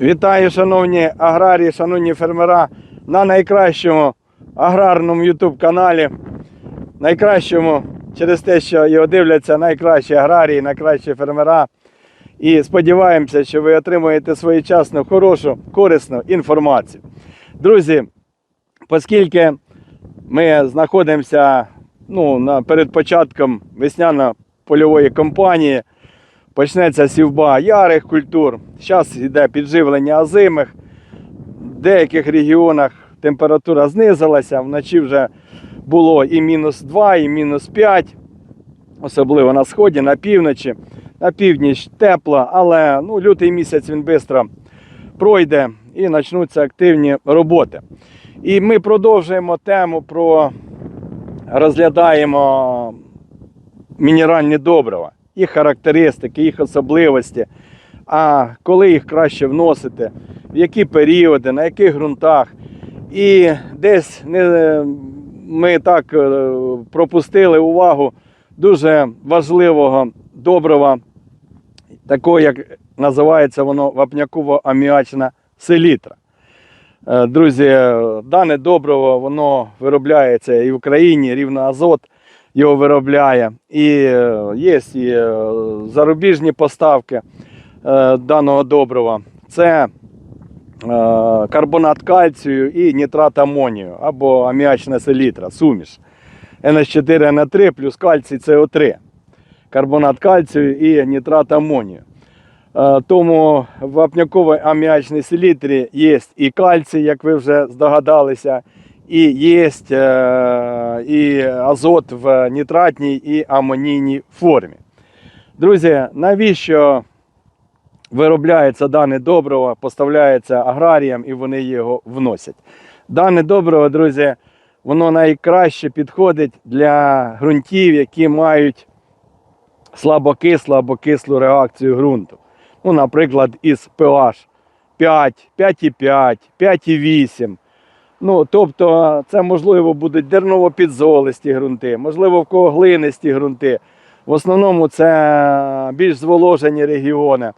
Вітаю, шановні аграрії, шановні фермера на найкращому аграрному YouTube каналі. Найкращому через те, що його дивляться найкращі аграрії, найкращі фермера. І сподіваємося, що ви отримуєте своєчасну, хорошу, корисну інформацію. Друзі, оскільки ми знаходимося ну, перед початком весняно-польової кампанії, почнеться сівба ярих культур. Зараз йде підживлення озимих. В деяких регіонах температура знизилася, вночі вже було і мінус 2, і мінус 5, особливо на сході, на півночі. На північ тепло, але ну, лютий місяць він швидко пройде і почнуться активні роботи. І ми продовжуємо тему про розглядаємо мінеральні добрива, їх характеристики, їх особливості, а коли їх краще вносити, в які періоди, на яких ґрунтах. І десь не, ми так е, пропустили увагу дуже важливого добрива, такого, як називається воно вапняково-аміачна селітра. Е, Друзі, е, дане добриво воно виробляється і в Україні, рівно азот його виробляє. І е, є і е, зарубіжні поставки е, даного добрива. Це карбонат кальцію і нитрат амонію або аміачна селітра, суміш. NH4NO3 плюс кальцій СО3. Карбонат кальцію і нитрат амонію. Тому в вапняковій аміачній селітрі є і кальцій, як ви вже здогадалися, і є і азот в нітратній і амонійній формі. Друзі, навіщо виробляється дане добриво, поставляється аграріям і вони його вносять? Дане добриво, друзі, воно найкраще підходить для ґрунтів, які мають слабокислу або кислу реакцію ґрунту. Ну, наприклад, із pH 5, 5,5, 5,8. Ну, тобто, це можливо будуть дерново-підзолисті ґрунти, можливо, в кого глинисті ґрунти. В основному це більш зволожені регіони.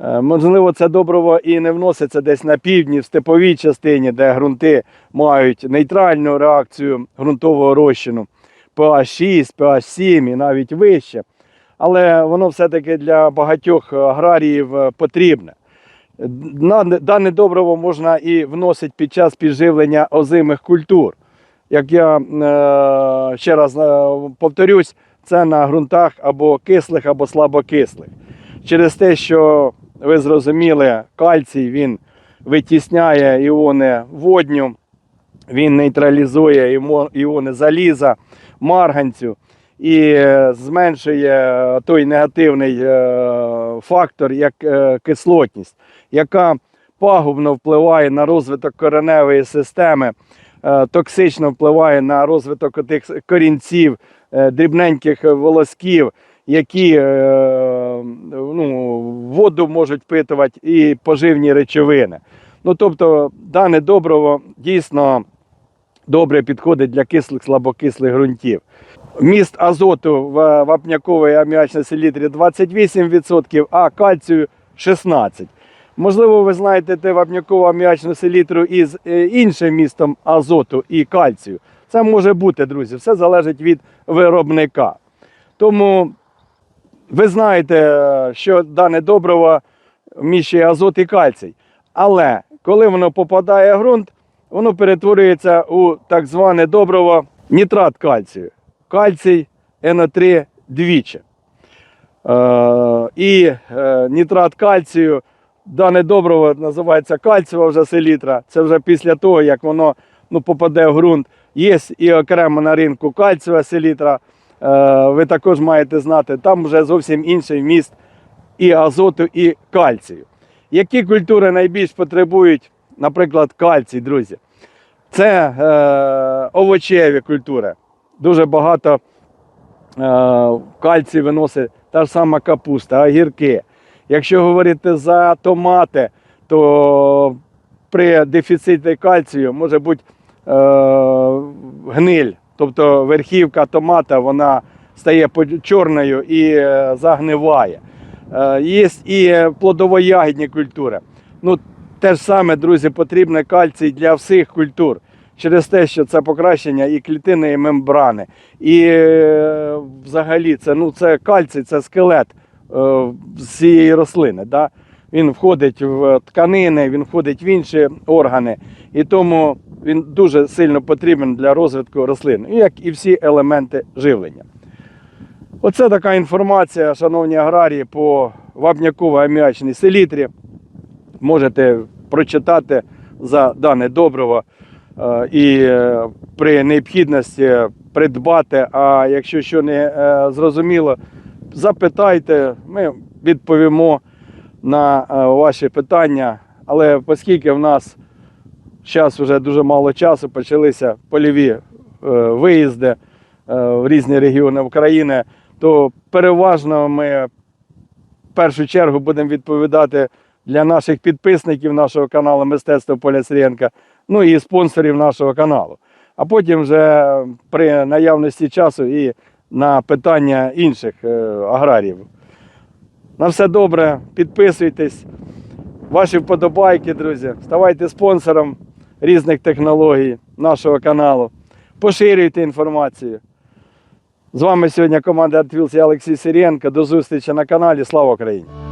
Е, Можливо, це добриво і не вноситься десь на півдні, в степовій частині, де ґрунти мають нейтральну реакцію ґрунтового розчину pH 6, pH 7 і навіть вище. Але воно все-таки для багатьох аграріїв е, потрібне. Дане добриво можна і вносити під час підживлення озимих культур. Як я е, ще раз е, повторюсь, це на ґрунтах або кислих, або слабокислих. Через те, що ви зрозуміли, кальцій він витісняє іони водню, він нейтралізує іони заліза, марганцю і зменшує той негативний е, фактор, як е, кислотність, яка пагубно впливає на розвиток кореневої системи, е, токсично впливає на розвиток корінців, дрібненьких волосків, які ну, воду можуть впитувати і поживні речовини. Ну, тобто, дане добриво дійсно добре підходить для кислих слабокислих ґрунтів. Міст азоту в вапняковій аміачній селітрі 28%, а кальцію 16%. Можливо, ви знаєте те вапнякову аміачну селітру із е, іншим містом азоту і кальцію. Це може бути, друзі, все залежить від виробника. Тому ви знаєте, е, що дане добриво вміщує азот і кальцій. Але коли воно попадає в ґрунт, воно перетворюється у так зване добриво нітрат кальцію. Кальцій НО3 двічі. Е, і е, нітрат кальцію, дане добриво називається кальцієва вже селітра. Це вже після того, як воно ну, попаде в ґрунт. Є і окремо на ринку кальцієва селітра. Е, ви також маєте знати, там вже зовсім інший вміст і азоту, і кальцію. Які культури найбільш потребують, наприклад, кальцій, друзі? Це е, овочеві культури. Дуже багато е, кальцію виносить та ж сама капуста, огірки. Якщо говорити за томати, то при дефіциті кальцію може бути е, гниль. Тобто верхівка томата вона стає чорною і е, загниває. Є і плодово-ягідні культури. Ну, те ж саме, друзі, потрібне кальцій для всіх культур. Через те, що це покращення і клітинної мембрани, і е, взагалі це, ну, це кальцій, це скелет е, цієї рослини. Да? Він входить в тканини, він входить в інші органи, і тому він дуже сильно потрібен для розвитку рослин, як і всі елементи живлення. Оце така інформація, шановні аграрії, по вапняково-аміачній селітрі. Можете прочитати за дане добриво е, і е, при необхідності придбати. А якщо що не е, зрозуміло, запитайте, ми відповімо на е, ваші питання. Але оскільки в нас зараз вже дуже мало часу, почалися польові е, виїзди е, в різні регіони України, то переважно ми в першу чергу будемо відповідати для наших підписників нашого каналу Мистецтво Поля Сиренка, ну і спонсорів нашого каналу. А потім вже при наявності часу і на питання інших е, аграріїв. На все добре, підписуйтесь. Ваші вподобайки, друзі. Ставайте спонсором різних технологій нашого каналу. Поширюйте інформацію. З вами сьогодні команда ArtWheels і Олексій Сирієнко. До зустрічі на каналі. Слава Україні!